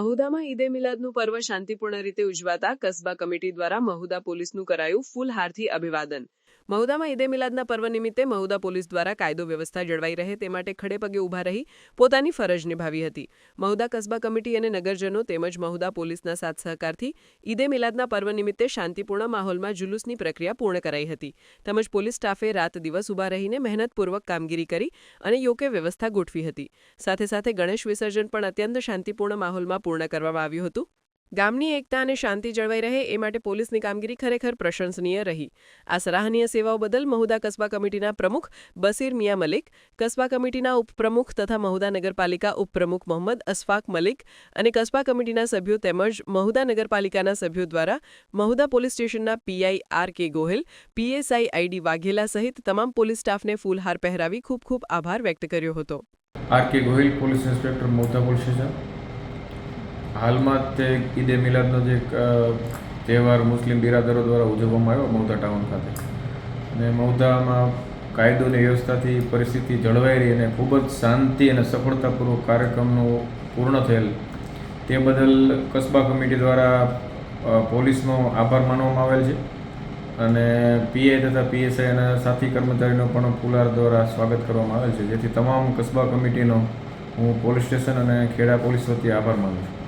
મહુદામાં ઈદે મિલાદનું પર્વ શાંતિપૂર્ણ રીતે ઉજવાતા કસ્બા કમિટી દ્વારા મહુદા પોલીસનું કરાયું ફૂલહારથી અભિવાદન. મહુદામાં ઈદે મિલાદના પર્વ નિમિત્તે મહુદા પોલીસ દ્વારા કાયદો વ્યવસ્થા જળવાઈ રહે તે માટે ખડે પગે ઊભા રહી પોતાની ફરજ નિભાવી હતી. મહુદા કસ્બા કમિટી અને નગરજનો તેમજ મહુદા પોલીસના સાથ સહકારથી ઈદે મિલાદના પર્વ નિમિત્તે શાંતિપૂર્ણ માહોલમાં જુલુસની પ્રક્રિયા પૂર્ણ કરાઈ હતી. તેમજ પોલીસ સ્ટાફે રાત દિવસ ઊભા રહીને મહેનતપૂર્વક કામગીરી કરી અને યોગ્ય વ્યવસ્થા ગોઠવી હતી. સાથે સાથે ગણેશ વિસર્જન પણ અત્યંત શાંતિપૂર્ણ માહોલમાં પૂર્ણ કરવામાં આવ્યું હતું. ગામની એકતા અને શાંતિ જળવાઈ રહે એ માટે પોલીસની કામગીરી ખરેખર પ્રશંસનીય રહી. આ સરાહનીય સેવાઓ બદલ મહુદા કસ્બા કમિટીના પ્રમુખ બસીર મિયા મલિક, કસ્બા કમિટીના ઉપપ્રમુખ તથા મહુદા નગરપાલિકા ઉપપ્રમુખ મોહમ્મદ અસફાક મલિક અને કસ્બા કમિટીના સભ્યો તેમજ મહુદા નગરપાલિકાના સભ્યો દ્વારા મહુદા પોલીસ સ્ટેશનના PI R K Gohil PSI ID Vaghela સહિત તમામ પોલીસ સ્ટાફને ફૂલહાર પહેરાવી ખૂબ ખૂબ આભાર વ્યક્ત કર્યો હતો. R K Gohil police inspector Mahuda police station. હાલમાં તે ઈદે મિલાદનો જે તહેવાર મુસ્લિમ બિરાદરો દ્વારા ઉજવવામાં આવ્યો મૌધા ટાઉન ખાતે. અને મૌધામાં કાયદો અને વ્યવસ્થાથી પરિસ્થિતિ જળવાઈ રહી અને ખૂબ જ શાંતિ અને સફળતાપૂર્વક કાર્યક્રમનો પૂર્ણ થયેલ. તે બદલ કસ્બા કમિટી દ્વારા પોલીસનો આભાર માનવામાં આવેલ છે. અને પીઆઈ તથા પીએસઆઈ અને સાથી કર્મચારીનો પણ ફુલાર દ્વારા સ્વાગત કરવામાં આવેલ છે. જેથી તમામ કસ્બા કમિટીનો હું પોલીસ સ્ટેશન અને ખેડા પોલીસ વતી આભાર માનું છું.